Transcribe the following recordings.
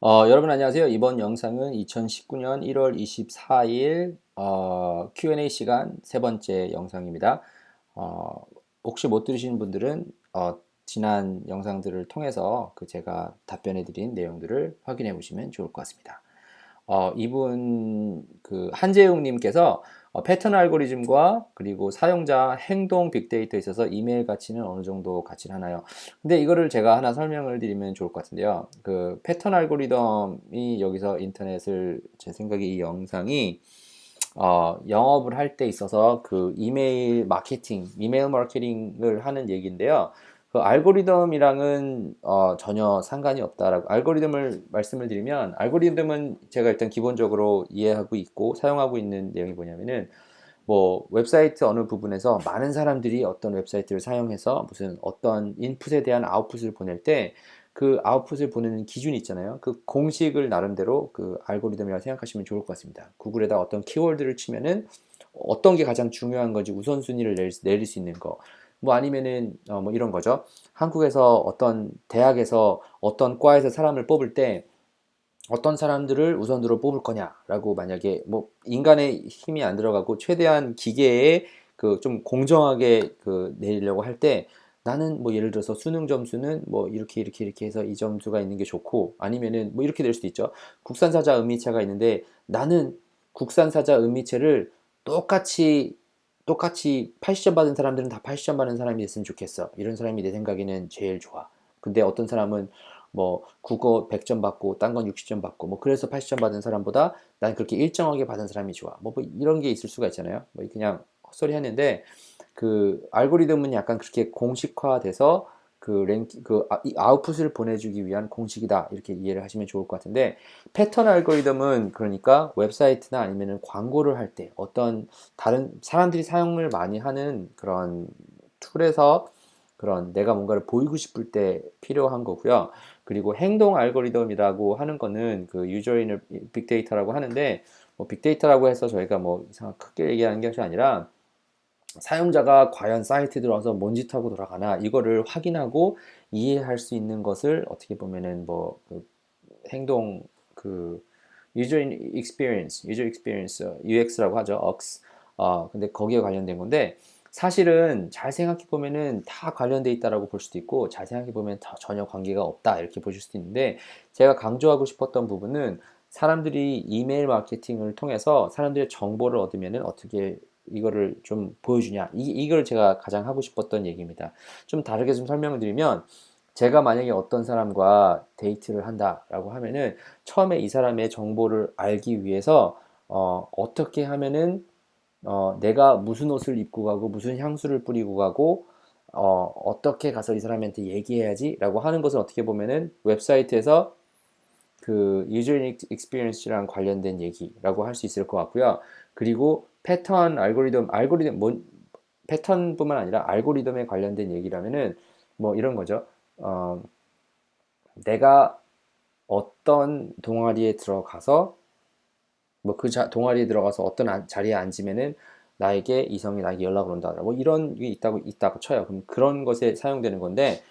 어, 여러분 안녕하세요. 이번 영상은 2019년 1월 24일 어, Q&A 시간 세 번째 영상입니다. 어, 혹시 못 들으신 분들은 어, 지난 영상들을 통해서 그 제가 답변해 드린 내용들을 확인해 보시면 좋을 것 같습니다. 어, 이분 그 한재웅님께서 어, 패턴 알고리즘과 그리고 사용자 행동 빅데이터에 있어서 이메일 가치는 어느 정도 가치를 하나요? 근데 이거를 제가 하나 설명을 드리면 좋을 것 같은데요. 그 패턴 알고리즘이 여기서 인터넷을 제 생각에 이 영상이 어, 영업을 할 때 있어서 그 이메일 마케팅, 이메일 마케팅을 하는 얘기인데요. 그 알고리즘이랑은 어, 전혀 상관이 없다라고 알고리즘을 말씀을 드리면 알고리즘은 제가 일단 기본적으로 이해하고 있고 사용하고 있는 내용이 뭐냐면은 뭐 웹사이트 어느 부분에서 많은 사람들이 어떤 웹사이트를 사용해서 무슨 어떤 인풋에 대한 아웃풋을 보낼 때 그 아웃풋을 보내는 기준이 있잖아요. 그 공식을 나름대로 그 알고리즘이라고 생각하시면 좋을 것 같습니다. 구글에다 어떤 키워드를 치면은 어떤 게 가장 중요한 건지 우선순위를 내릴, 내릴 수 있는 거. 뭐 아니면은 어 뭐 이런 거죠. 한국에서 어떤 대학에서 어떤 과에서 사람을 뽑을 때 어떤 사람들을 우선으로 뽑을 거냐라고 만약에 뭐 인간의 힘이 안 들어가고 최대한 기계에 그 좀 공정하게 그 내리려고 할 때 나는 뭐 예를 들어서 수능 점수는 뭐 이렇게 이렇게 이렇게 해서 이 점수가 있는 게 좋고 아니면은 뭐 이렇게 될 수도 있죠. 국산사자 은미체가 있는데 나는 국산사자 은미체를 똑같이 똑같이 80점 받은 사람들은 다 80점 받은 사람이 됐으면 좋겠어. 이런 사람이 내 생각에는 제일 좋아. 근데 어떤 사람은 뭐 국어 100점 받고 딴 건 60점 받고 뭐 그래서 80점 받은 사람보다 난 그렇게 일정하게 받은 사람이 좋아. 뭐, 뭐 이런 게 있을 수가 있잖아요. 뭐 그냥 헛소리 했는데 그 알고리즘은 약간 그렇게 공식화돼서 그 랭킹 그 아, 아웃풋을 보내주기 위한 공식이다 이렇게 이해를 하시면 좋을 것 같은데 패턴 알고리즘은 그러니까 웹사이트나 아니면은 광고를 할 때 어떤 다른 사람들이 사용을 많이 하는 그런 툴에서 그런 내가 뭔가를 보이고 싶을 때 필요한 거고요. 그리고 행동 알고리즘이라고 하는 거는 그 유저인을 빅데이터라고 하는데 뭐 빅데이터라고 해서 저희가 뭐 이상 크게 얘기하는 것이 아니라 사용자가 과연 사이트에 들어와서 뭔 짓 하고 돌아가나 이거를 확인하고 이해할 수 있는 것을 어떻게 보면은 뭐 그 행동 그 유저 익스피리언스, 유저 익스피리언스 UX라고 하죠. UX. 어, 근데 거기에 관련된 건데 사실은 잘 생각해 보면은 다 관련돼 있다라고 볼 수도 있고 잘 생각해 보면 다 전혀 관계가 없다 이렇게 보실 수도 있는데 제가 강조하고 싶었던 부분은 사람들이 이메일 마케팅을 통해서 사람들의 정보를 얻으면은 어떻게 이거를 좀 보여주냐 이, 이걸 제가 가장 하고 싶었던 얘기입니다 좀 다르게 좀 설명을 드리면 제가 만약에 어떤 사람과 데이트를 한다라고 하면은 처음에 이 사람의 정보를 알기 위해서 어, 어떻게 하면은 어, 내가 무슨 옷을 입고 가고 무슨 향수를 뿌리고 가고 어, 어떻게 가서 이 사람한테 얘기해야지 라고 하는 것을 어떻게 보면은 웹사이트에서 그 유저 익스피리언스랑 관련된 얘기라고 할 수 있을 것 같고요. 그리고 패턴 알고리즘 알고리즘 뭐 패턴뿐만 아니라 알고리즘에 관련된 얘기라면은 뭐 이런 거죠. 어, 내가 어떤 동아리에 들어가서 뭐 그 동아리에 들어가서 어떤 자리에 앉으면은 나에게 이성이 나에게 연락을 온다. 뭐 이런 게 있다고 있다고 쳐요. 그럼 그런 것에 사용되는 건데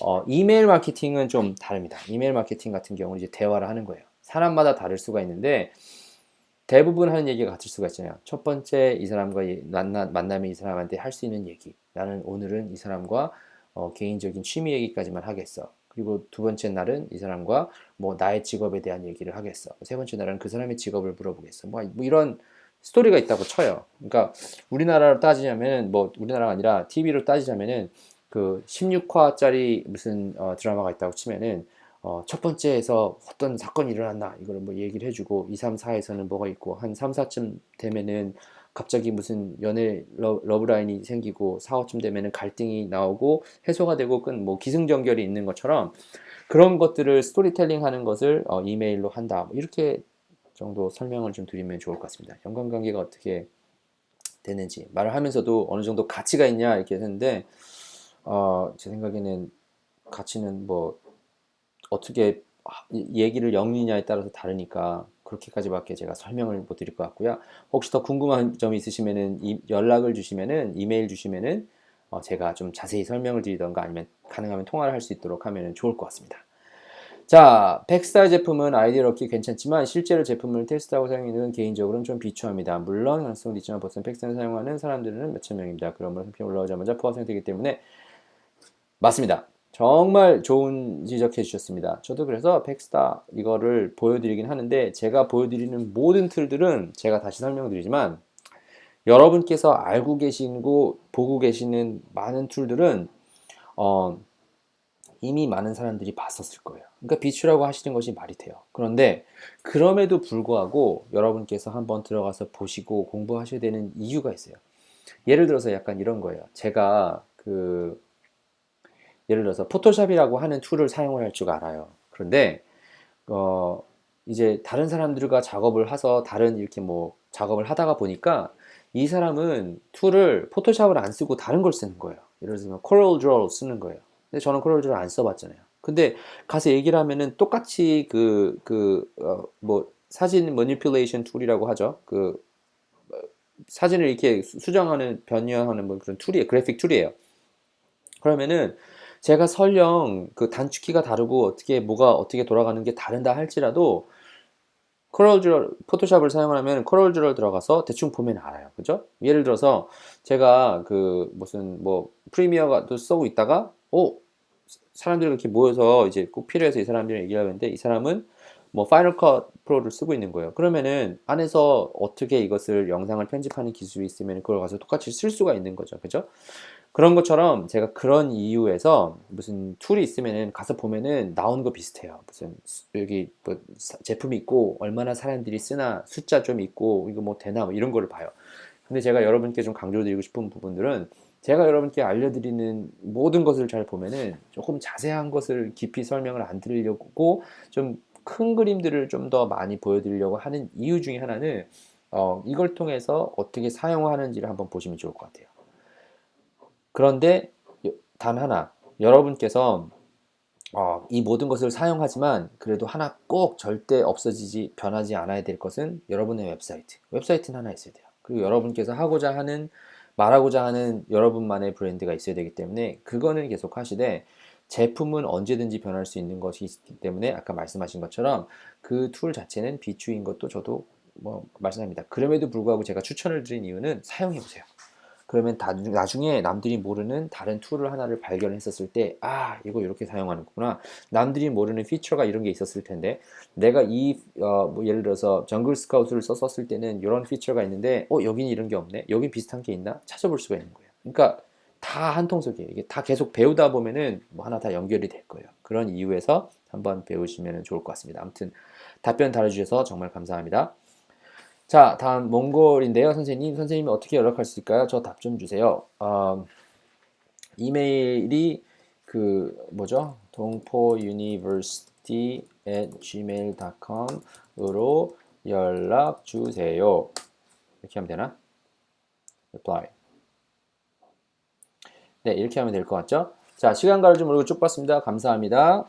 어, 이메일 마케팅은 좀 다릅니다. 이메일 마케팅 같은 경우는 이제 대화를 하는 거예요. 사람마다 다를 수가 있는데 대부분 하는 얘기가 같을 수가 있잖아요. 첫 번째 이 사람과 만나, 만나면 이 사람한테 할 수 있는 얘기. 나는 오늘은 이 사람과 어, 개인적인 취미 얘기까지만 하겠어. 그리고 두 번째 날은 이 사람과 뭐 나의 직업에 대한 얘기를 하겠어. 세 번째 날은 그 사람의 직업을 물어보겠어. 뭐, 뭐 이런 스토리가 있다고 쳐요. 그러니까 우리나라로 따지자면 뭐 우리나라가 아니라 TV로 따지자면은 그 16화짜리 무슨 어, 드라마가 있다고 치면은 어, 첫 번째에서 어떤 사건이 일어났나 이거를 뭐 얘기를 해주고 2, 3, 4에서는 뭐가 있고 한 3, 4쯤 되면은 갑자기 무슨 연애 러, 러브라인이 생기고 4, 5쯤 되면은 갈등이 나오고 해소가 되고 끈 뭐 기승전결이 있는 것처럼 그런 것들을 스토리텔링 하는 것을 어, 이메일로 한다 뭐 이렇게 정도 설명을 좀 드리면 좋을 것 같습니다. 연관관계가 어떻게 되는지 말을 하면서도 어느 정도 가치가 있냐 이렇게 했는데 어, 제 생각에는 가치는 뭐 어떻게 얘기를 엮느냐에 따라서 다르니까 그렇게까지밖에 제가 설명을 못 드릴 것 같고요. 혹시 더 궁금한 점이 있으시면은 연락을 주시면은 이메일 주시면은 어 제가 좀 자세히 설명을 드리던가 아니면 가능하면 통화를 할 수 있도록 하면은 좋을 것 같습니다. 자, 팩스타 제품은 아이디어 얻기 괜찮지만 실제로 제품을 테스트하고 사용하는 개인적으로는 좀 비추합니다. 물론 가능성도 있지만 보통 팩스타를 사용하는 사람들은 몇천 명입니다. 그러므로 상품이 올라오자마자 포화상되기 때문에 맞습니다. 정말 좋은 지적해 주셨습니다. 저도 그래서 팩스타 이거를 보여드리긴 하는데 제가 보여드리는 모든 툴들은 제가 다시 설명드리지만 여러분께서 알고 계시고 보고 계시는 많은 툴들은 어, 이미 많은 사람들이 봤었을 거예요. 그러니까 비추라고 하시는 것이 말이 돼요. 그런데 그럼에도 불구하고 여러분께서 한번 들어가서 보시고 공부하셔야 되는 이유가 있어요. 예를 들어서 약간 이런 거예요. 제가 그 예를 들어서 포토샵이라고 하는 툴을 사용을 할 줄 알아요. 그런데 어 이제 다른 사람들과 작업을 해서 다른 이렇게 뭐 작업을 하다가 보니까 이 사람은 툴을 포토샵을 안 쓰고 다른 걸 쓰는 거예요. 예를 들면 코럴 드로우 쓰는 거예요. 근데 저는 코럴 드로우 안 써봤잖아요. 근데 가서 얘기를 하면은 똑같이 그그어뭐 사진 머니플레이션 툴이라고 하죠. 그 어, 사진을 이렇게 수- 수정하는 변형하는 뭐 그런 툴이에요. 그래픽 툴이에요. 그러면은 제가 설령 그 단축키가 다르고 어떻게 뭐가 어떻게 돌아가는 게 다른다 할지라도 코럴드럴 포토샵을 사용하면 코럴드럴 들어가서 대충 보면 알아요. 그죠? 예를 들어서 제가 그 무슨 뭐 프리미어가 또 쓰고 있다가 어 사람들이 이렇게 모여서 이제 꼭 필요해서 이 사람들이랑 얘기를 하는데 이 사람은 뭐 파이널 컷 프로를 쓰고 있는 거예요. 그러면은 안에서 어떻게 이것을 영상을 편집하는 기술이 있으면 그걸 가서 똑같이 쓸 수가 있는 거죠. 그죠? 그런 것처럼 제가 그런 이유에서 무슨 툴이 있으면은 가서 보면은 나오는 거 비슷해요. 무슨 수- 여기 뭐 사- 제품이 있고 얼마나 사람들이 쓰나 숫자 좀 있고 이거 뭐 되나 뭐 이런 거를 봐요. 근데 제가 여러분께 좀 강조드리고 싶은 부분들은 제가 여러분께 알려드리는 모든 것을 잘 보면은 조금 자세한 것을 깊이 설명을 안 드리려고 좀 큰 그림들을 좀 더 많이 보여드리려고 하는 이유 중에 하나는 어, 이걸 통해서 어떻게 사용하는지를 한번 보시면 좋을 것 같아요. 그런데 여- 단 하나, 여러분께서 어, 이 모든 것을 사용하지만 그래도 하나 꼭 절대 없어지지 변하지 않아야 될 것은 여러분의 웹사이트. 웹사이트는 하나 있어야 돼요. 그리고 여러분께서 하고자 하는 말하고자 하는 여러분만의 브랜드가 있어야 되기 때문에 그거는 계속 하시되 제품은 언제든지 변할 수 있는 것이 있기 때문에 아까 말씀하신 것처럼 그 툴 자체는 비추인 것도 저도 뭐 말씀합니다. 그럼에도 불구하고 제가 추천을 드린 이유는 사용해 보세요. 그러면 다- 나중에 남들이 모르는 다른 툴을 하나를 발견했었을 때, 아, 이거 이렇게 사용하는구나. 남들이 모르는 피처가 이런 게 있었을 텐데, 내가 이, 어, 뭐 예를 들어서 정글 스카우트를 썼었을 때는 이런 피처가 있는데, 어, 여기는 이런 게 없네? 여기 비슷한 게 있나? 찾아볼 수가 있는 거예요. 그러니까 다 한통속이에요. 이게 다 계속 배우다 보면은 뭐 하나 다 연결이 될 거예요. 그런 이유에서 한번 배우시면 좋을 것 같습니다. 아무튼 답변 달아주셔서 정말 감사합니다. 자, 다음 몽골인데요, 선생님. 선생님이 어떻게 연락할 수 있을까요? 저 답 좀 주세요. 어, 이메일이 그 뭐죠? 동포university at gmail.com으로 연락 주세요. 이렇게 하면 되나? reply. 네, 이렇게 하면 될 것 같죠? 자, 시간 가를 좀 모르고 쭉 봤습니다. 감사합니다.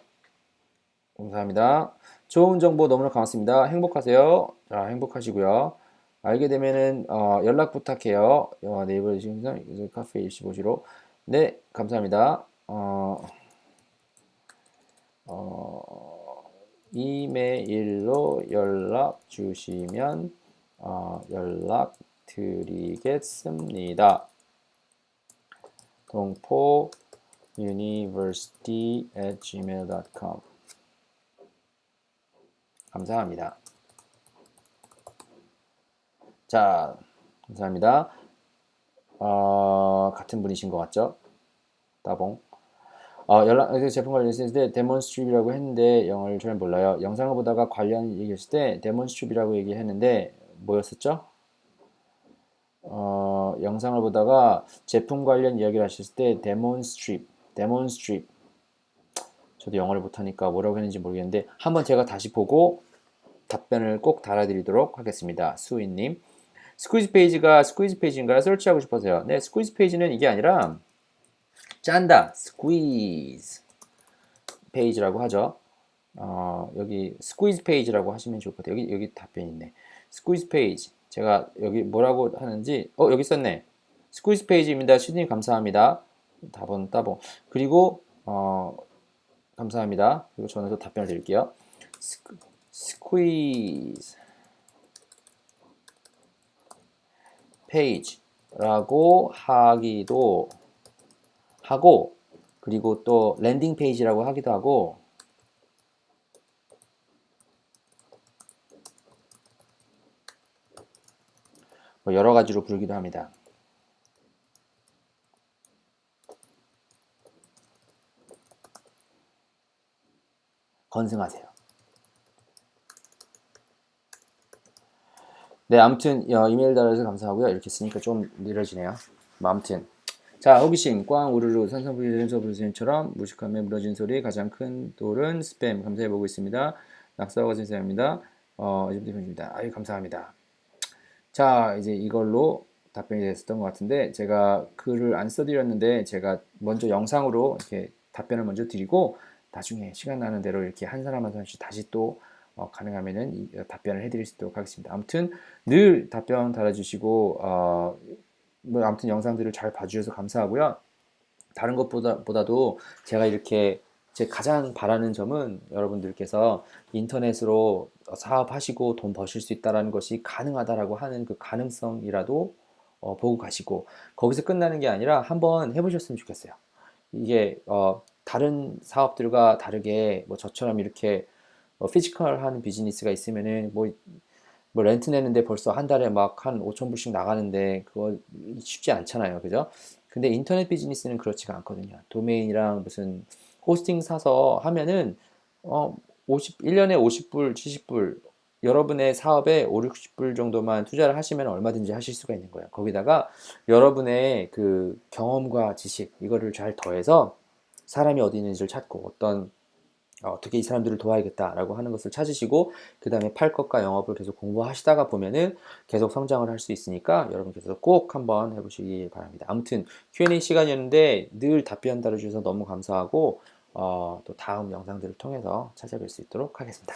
감사합니다. 좋은 정보 너무나 고맙습니다. 행복하세요. 자, 행복하시고요. 알게 되면은 어, 연락 부탁해요. 어, 네이버 신상 카페 25시로. 네, 감사합니다. 어, 어, 이메일로 연락 주시면 어, 연락 드리겠습니다. 동포 university at gmail.com 감사합니다. 자, 감사합니다. 어, 같은 분이신 것 같죠? 따봉. 어, 연락, 그 제품 관련 했을 때 데몬스트립이라고 했는데 영어를 잘 몰라요. 영상을 보다가 관련 얘기했을 때 데몬스트립이라고 얘기했는데 뭐였었죠? 어, 영상을 보다가 제품 관련 이야기를 하셨을 때 데몬스트립, 데몬스트립. 저도 영어를 못하니까 뭐라고 했는지 모르겠는데 한번 제가 다시 보고 답변을 꼭 달아드리도록 하겠습니다. 수인님. 스퀴즈 페이지가 스퀴즈 페이지인가요? 설치하고 싶어서요. 네, 스퀴즈 페이지는 이게 아니라 짠다, 스퀴즈 페이지라고 하죠. 어, 여기 스퀴즈 페이지라고 하시면 좋을 것 같아요. 여기 여기 답변 있네. 스퀴즈 페이지. 제가 여기 뭐라고 하는지 어 여기 썼네. 스퀴즈 페이지입니다. 시드님 감사합니다. 답은 따봉. 그리고 어 감사합니다. 그리고 저는 또 답변을 드릴게요. 스크, squeeze page라고 하기도 하고 그리고 또 랜딩 페이지라고 하기도 하고 뭐 여러 가지로 부르기도 합니다. 건승하세요. 네, 아무튼 어, 이메일 달아서 감사하고요. 이렇게 쓰니까 좀 느려지네요. 뭐 아무튼 자, 호기심, 꽝, 우르르, 산산부리, 랜서브루스님처럼 무식함에 무너진 소리, 가장 큰 돌은 스팸 감사해보고 있습니다. 낙서가 선생입니다. 어, 이집트 편집니다. 아유, 감사합니다. 자, 이제 이걸로 답변이 됐었던 것 같은데, 제가 글을 안 써드렸는데, 제가 먼저 영상으로 이렇게 답변을 먼저 드리고, 나중에 시간 나는 대로 이렇게 한 사람 한 사람씩 다시 또 어, 가능하면은 이, 어, 답변을 해드릴 수 있도록 하겠습니다. 아무튼 늘 답변 달아주시고, 어, 뭐 아무튼 영상들을 잘 봐주셔서 감사하고요. 다른 것보다 보다도 제가 이렇게 제 가장 바라는 점은 여러분들께서 인터넷으로 사업하시고 돈 버실 수 있다라는 것이 가능하다라고 하는 그 가능성이라도 어, 보고 가시고 거기서 끝나는 게 아니라 한번 해보셨으면 좋겠어요. 이게 어, 다른 사업들과 다르게 뭐 저처럼 이렇게 어, 피지컬한 비즈니스가 있으면은 뭐, 뭐 렌트 내는데 벌써 한 달에 막 한 5천 불씩 나가는데 그거 쉽지 않잖아요. 그죠? 근데 인터넷 비즈니스는 그렇지가 않거든요. 도메인이랑 무슨 호스팅 사서 하면은 어 50, 1년에 50불, 70불 여러분의 사업에 5, 60불 정도만 투자를 하시면 얼마든지 하실 수가 있는 거예요. 거기다가 여러분의 그 경험과 지식 이거를 잘 더해서 사람이 어디 있는지를 찾고 어떤 어, 어떻게 이 사람들을 도와야겠다라고 하는 것을 찾으시고 그 다음에 팔 것과 영업을 계속 공부하시다가 보면은 계속 성장을 할 수 있으니까 여러분께서 꼭 한번 해보시기 바랍니다. 아무튼 Q&A 시간이었는데 늘 답변 달아주셔서 너무 감사하고 어, 또 다음 영상들을 통해서 찾아뵐 수 있도록 하겠습니다.